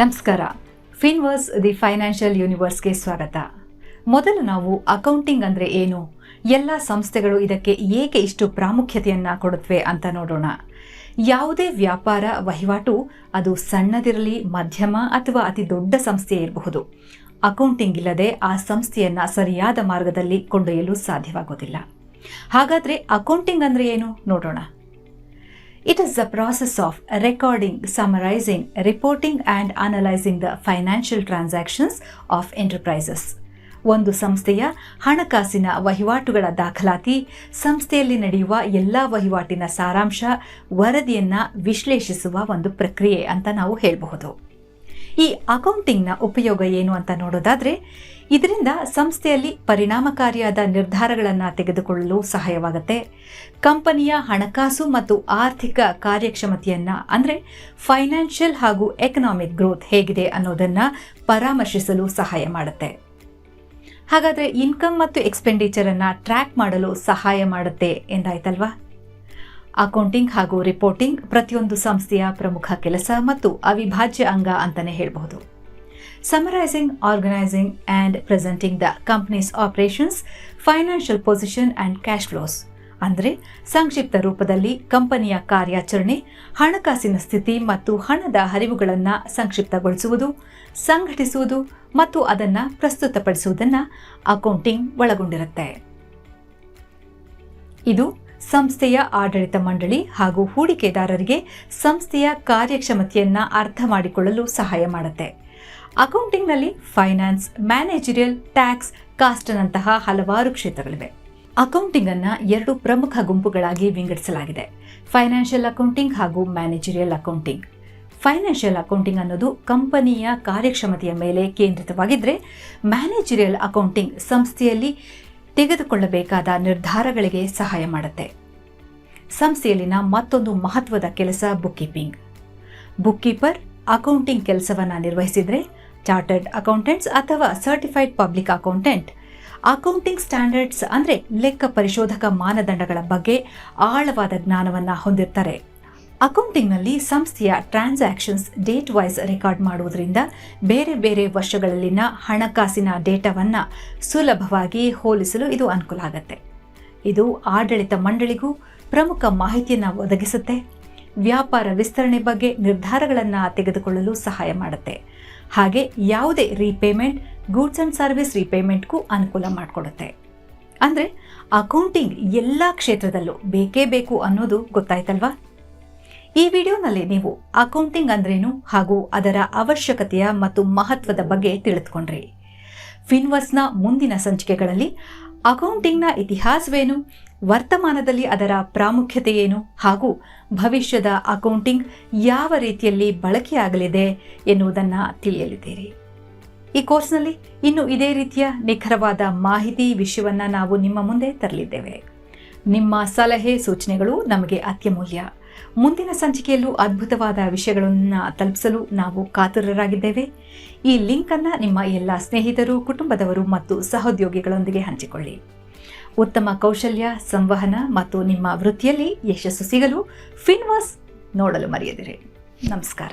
ನಮಸ್ಕಾರ. ಫಿನ್ವರ್ಸ್ the financial ಯೂನಿವರ್ಸ್ಗೆ ಸ್ವಾಗತ. ಮೊದಲು ನಾವು ಅಕೌಂಟಿಂಗ್ ಅಂದರೆ ಏನು? ಎಲ್ಲ ಸಂಸ್ಥೆಗಳು ಇದಕ್ಕೆ ಏಕೆ ಇಷ್ಟು ಪ್ರಾಮುಖ್ಯತೆಯನ್ನು ಕೊಡುತ್ತವೆ ಅಂತ ನೋಡೋಣ. ಯಾವುದೇ ವ್ಯಾಪಾರ ವಹಿವಾಟು ಅದು ಸಣ್ಣದಿರಲಿ, ಮಧ್ಯಮ ಅಥವಾ ಅತಿ ದೊಡ್ಡ ಸಂಸ್ಥೆ ಇರಬಹುದು. ಅಕೌಂಟಿಂಗ್ ಇಲ್ಲದೆ ಆ ಸಂಸ್ಥೆಯನ್ನು ಸರಿಯಾದ ಮಾರ್ಗದಲ್ಲಿ ಕೊಂಡೊಯ್ಯಲು ಸಾಧ್ಯವಾಗೋದಿಲ್ಲ. ಹಾಗಾದರೆ ಅಕೌಂಟಿಂಗ್ ಅಂದರೆ ಏನು? ನೋಡೋಣ. It is the process of recording, summarizing, reporting, and analyzing the financial transactions of enterprises. ಒಂದು ಸಂಸ್ಥೆಯ ಹಣಕಾಸಿನ ವಹಿವಾಟುಗಳ ದಾಖಲಾತಿ ಸಂಸ್ಥೆಯಲ್ಲಿ ನಡೆಯುವ ಎಲ್ಲ ವಹಿವಾಟಿನ ಸಾರಾಂಶ ವರದಿಯನ್ನ ವಿಶ್ಲೇಷಿಸುವ ಒಂದು ಪ್ರಕ್ರಿಯೆ ಅಂತ ನಾವು ಹೇಳಬಹುದು ಈ ಅಕೌಂಟಿಂಗ್ನ ಉಪಯೋಗ ಏನು ಅಂತ ನೋಡೋದಾದರೆ, ಇದರಿಂದ ಸಂಸ್ಥೆಯಲ್ಲಿ ಪರಿಣಾಮಕಾರಿಯಾದ ನಿರ್ಧಾರಗಳನ್ನು ತೆಗೆದುಕೊಳ್ಳಲು ಸಹಾಯವಾಗುತ್ತೆ. ಕಂಪನಿಯ ಹಣಕಾಸು ಮತ್ತು ಆರ್ಥಿಕ ಕಾರ್ಯಕ್ಷಮತೆಯನ್ನು, ಅಂದರೆ ಫೈನಾನ್ಷಿಯಲ್ ಹಾಗೂ ಎಕನಾಮಿಕ್ ಗ್ರೋತ್ ಹೇಗಿದೆ ಅನ್ನೋದನ್ನು ಪರಾಮರ್ಶಿಸಲು ಸಹಾಯ ಮಾಡುತ್ತೆ. ಹಾಗಾದರೆ ಇನ್ಕಮ್ ಮತ್ತು ಎಕ್ಸ್ಪೆಂಡಿಚರನ್ನು ಟ್ರ್ಯಾಕ್ ಮಾಡಲು ಸಹಾಯ ಮಾಡುತ್ತೆ ಎಂದಾಯ್ತಲ್ವಾ? ಅಕೌಂಟಿಂಗ್ ಹಾಗೂ ರಿಪೋರ್ಟಿಂಗ್ ಪ್ರತಿಯೊಂದು ಸಂಸ್ಥೆಯ ಪ್ರಮುಖ ಕೆಲಸ ಮತ್ತು ಅವಿಭಾಜ್ಯ ಅಂಗ ಅಂತಾನೆ ಹೇಳಬಹುದು. Summarising organising and presenting the companies operations financial position and cash flows ಅಂದರೆ ಸಂಕ್ಷಿಪ್ತ ರೂಪದಲ್ಲಿ ಕಂಪನಿಯ ಕಾರ್ಯಾಚರಣೆ, ಹಣಕಾಸಿನ ಸ್ಥಿತಿ ಮತ್ತು ಹಣದ ಹರಿವುಗಳನ್ನು ಸಂಕ್ಷಿಪ್ತಗೊಳಿಸುವುದು, ಸಂಘಟಿಸುವುದು ಮತ್ತು ಅದನ್ನು ಪ್ರಸ್ತುತಪಡಿಸುವುದನ್ನು ಅಕೌಂಟಿಂಗ್ ಒಳಗೊಂಡಿರುತ್ತೆ. ಇದು ಸಂಸ್ಥೆಯ ಆಡಳಿತ ಮಂಡಳಿ ಹಾಗೂ ಹೂಡಿಕೆದಾರರಿಗೆ ಸಂಸ್ಥೆಯ ಕಾರ್ಯಕ್ಷಮತೆಯನ್ನು ಅರ್ಥ ಮಾಡಿಕೊಳ್ಳಲು ಸಹಾಯ ಮಾಡುತ್ತೆ. ಅಕೌಂಟಿಂಗ್ನಲ್ಲಿ ಫೈನಾನ್ಸ್, ಮ್ಯಾನೇಜರಿಯಲ್, ಟ್ಯಾಕ್ಸ್, ಕಾಸ್ಟ್ನಂತಹ ಹಲವಾರು ಕ್ಷೇತ್ರಗಳಿವೆ. ಅಕೌಂಟಿಂಗ್ ಅನ್ನ ಎರಡು ಪ್ರಮುಖ ಗುಂಪುಗಳಾಗಿ ವಿಂಗಡಿಸಲಾಗಿದೆ. ಫೈನಾನ್ಷಿಯಲ್ ಅಕೌಂಟಿಂಗ್ ಹಾಗೂ ಮ್ಯಾನೇಜರಿಯಲ್ ಅಕೌಂಟಿಂಗ್. ಫೈನಾನ್ಷಿಯಲ್ ಅಕೌಂಟಿಂಗ್ ಅನ್ನೋದು ಕಂಪನಿಯ ಕಾರ್ಯಕ್ಷಮತೆಯ ಮೇಲೆ ಕೇಂದ್ರಿತವಾಗಿದ್ದರೆ ಮ್ಯಾನೇಜರಿಯಲ್ ಅಕೌಂಟಿಂಗ್ ಸಂಸ್ಥೆಯಲ್ಲಿ ತೆಗೆದುಕೊಳ್ಳಬೇಕಾದ ನಿರ್ಧಾರಗಳಿಗೆ ಸಹಾಯ ಮಾಡುತ್ತೆ. ಸಂಸ್ಥೆಯಲ್ಲಿನ ಮತ್ತೊಂದು ಮಹತ್ವದ ಕೆಲಸ book keeping book keeper accounting ಕೆಲಸವನ್ನು ನಿರ್ವಹಿಸಿದರೆ ಚಾರ್ಟರ್ಡ್ ಅಕೌಂಟೆಂಟ್ಸ್ ಅಥವಾ certified public accountant accounting standards ಅಂದರೆ ಲೆಕ್ಕ ಪರಿಶೋಧಕ ಮಾನದಂಡಗಳ ಬಗ್ಗೆ ಆಳವಾದ ಜ್ಞಾನವನ್ನು ಹೊಂದಿರ್ತಾರೆ. ಅಕೌಂಟಿಂಗ್ನಲ್ಲಿ ಸಂಸ್ಥೆಯ ಟ್ರಾನ್ಸಾಕ್ಷನ್ಸ್ ಡೇಟ್ ವೈಸ್ ರೆಕಾರ್ಡ್ ಮಾಡುವುದರಿಂದ ಬೇರೆ ಬೇರೆ ವರ್ಷಗಳಲ್ಲಿನ ಹಣಕಾಸಿನ ಡೇಟಾವನ್ನು ಸುಲಭವಾಗಿ ಹೋಲಿಸಲು ಇದು ಅನುಕೂಲ ಆಗುತ್ತೆ. ಇದು ಆಡಳಿತ ಮಂಡಳಿಗೂ ಪ್ರಮುಖ ಮಾಹಿತಿಯನ್ನು ಒದಗಿಸುತ್ತೆ. ವ್ಯಾಪಾರ ವಿಸ್ತರಣೆ ಬಗ್ಗೆ ನಿರ್ಧಾರಗಳನ್ನು ತೆಗೆದುಕೊಳ್ಳಲು ಸಹಾಯ ಮಾಡುತ್ತೆ. ಹಾಗೆ ಯಾವುದೇ ರೀಪೇಮೆಂಟ್ ಗೂಡ್ಸ್ ಆ್ಯಂಡ್ ಸರ್ವಿಸ್ ರೀಪೇಮೆಂಟ್ಗೂ ಅನುಕೂಲ ಮಾಡಿಕೊಡುತ್ತೆ. ಅಂದರೆ ಅಕೌಂಟಿಂಗ್ ಎಲ್ಲ ಕ್ಷೇತ್ರದಲ್ಲೂ ಬೇಕೇ ಬೇಕು ಅನ್ನೋದು ಗೊತ್ತಾಯ್ತಲ್ವಾ? ಈ ವಿಡಿಯೋನಲ್ಲಿ ನೀವು ಅಕೌಂಟಿಂಗ್ ಅಂದ್ರೇನು ಹಾಗೂ ಅದರ ಅವಶ್ಯಕತೆಯ ಮತ್ತು ಮಹತ್ವದ ಬಗ್ಗೆ ತಿಳಿದುಕೊಂಡ್ರಿ. ಫಿನ್ವರ್ಸ್ನ ಮುಂದಿನ ಸಂಚಿಕೆಗಳಲ್ಲಿ ಅಕೌಂಟಿಂಗ್ನ ಇತಿಹಾಸವೇನು, ವರ್ತಮಾನದಲ್ಲಿ ಅದರ ಪ್ರಾಮುಖ್ಯತೆ ಏನು ಹಾಗೂ ಭವಿಷ್ಯದ ಅಕೌಂಟಿಂಗ್ ಯಾವ ರೀತಿಯಲ್ಲಿ ಬಳಕೆಯಾಗಲಿದೆ ಎನ್ನುವುದನ್ನು ತಿಳಿಯಲಿದ್ದೀರಿ. ಈ ಕೋರ್ಸ್ನಲ್ಲಿ ಇನ್ನು ಇದೇ ರೀತಿಯ ನಿಖರವಾದ ಮಾಹಿತಿ ವಿಷಯವನ್ನು ನಾವು ನಿಮ್ಮ ಮುಂದೆ ತರಲಿದ್ದೇವೆ. ನಿಮ್ಮ ಸಲಹೆ ಸೂಚನೆಗಳು ನಮಗೆ ಅತ್ಯಮೂಲ್ಯ. ಮುಂದಿನ ಸಂಚಿಕೆಯಲ್ಲೂ ಅದ್ಭುತವಾದ ವಿಷಯಗಳನ್ನು ತಲುಪಿಸಲು ನಾವು ಕಾತುರರಾಗಿದ್ದೇವೆ. ಈ ಲಿಂಕನ್ನು ನಿಮ್ಮ ಎಲ್ಲ ಸ್ನೇಹಿತರು, ಕುಟುಂಬದವರು ಮತ್ತು ಸಹೋದ್ಯೋಗಿಗಳೊಂದಿಗೆ ಹಂಚಿಕೊಳ್ಳಿ. ಉತ್ತಮ ಕೌಶಲ್ಯ, ಸಂವಹನ ಮತ್ತು ನಿಮ್ಮ ವೃತ್ತಿಯಲ್ಲಿ ಯಶಸ್ಸು ಸಿಗಲು ಫಿನ್ವಾಸ್ ನೋಡಲು ಮರೆಯದಿರಿ. ನಮಸ್ಕಾರ.